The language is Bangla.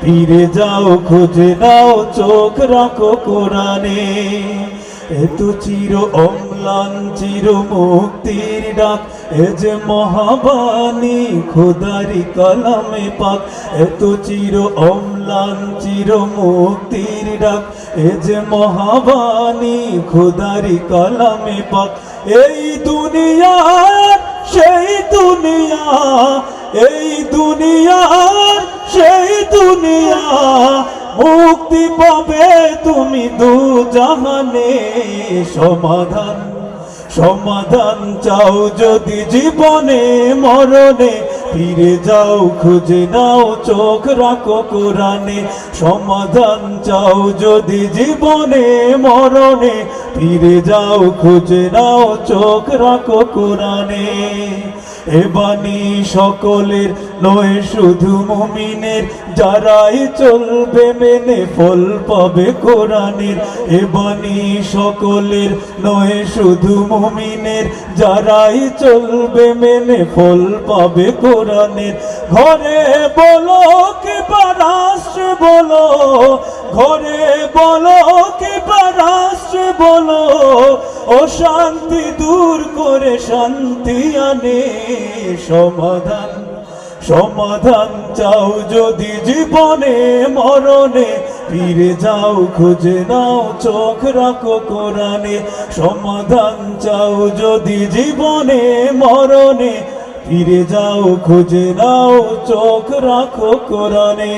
ফিরে যাও, খুঁজে নাও, চোখ রাখো কোরআনে। এত চির অম্লান, চির মুক্তির ডাক। এ যে মহাবাণী, খোদারি কালামে পাক। এত চির অম্লান, চির মুক্তির ডাক। এ যে মহাবাণী, খোদারি কালামে পাক। এই দুনিয়া, সেই দুনিয়া, এই দুনিয়ার সেই দুনিয়া মুক্তি পাবে তুমি দু জাহানে সমাধান সমাধান চাও যদি জীবনে মরণে। ফিরে যাও, খুঁজে নাও, চোখ রাখো কোরআনে। সমাধান চাও যদি জীবনে, মরণে। ফিরে যাও, খুঁজে নাও, চোখ রাখো কোরআনে। এ সকলের নয়, শুধু মুমিনের। যারাই চলবে, মেনে ফল পাবে কোরআনের। এ সকলের নয়, শুধু মুমিনের। যারাই চলবে, মেনে ফল পাবে কোরআনের ঘরে বলো কি রাষ্ট্রে বলো, ঘরে বলো কি রাষ্ট্রে বলো ও শান্তি দূর করে শান্তি আনে সমাধান। সমাধান চাও যদি জীবনে, মরণে, ফিরে যাও, খুঁজে নাও, চোখ রাখো কোরআনে। সমাধান চাও যদি জীবনে, মরণে ফিরে যাও খুঁজে নাও চোখ রাখো কোরআনে।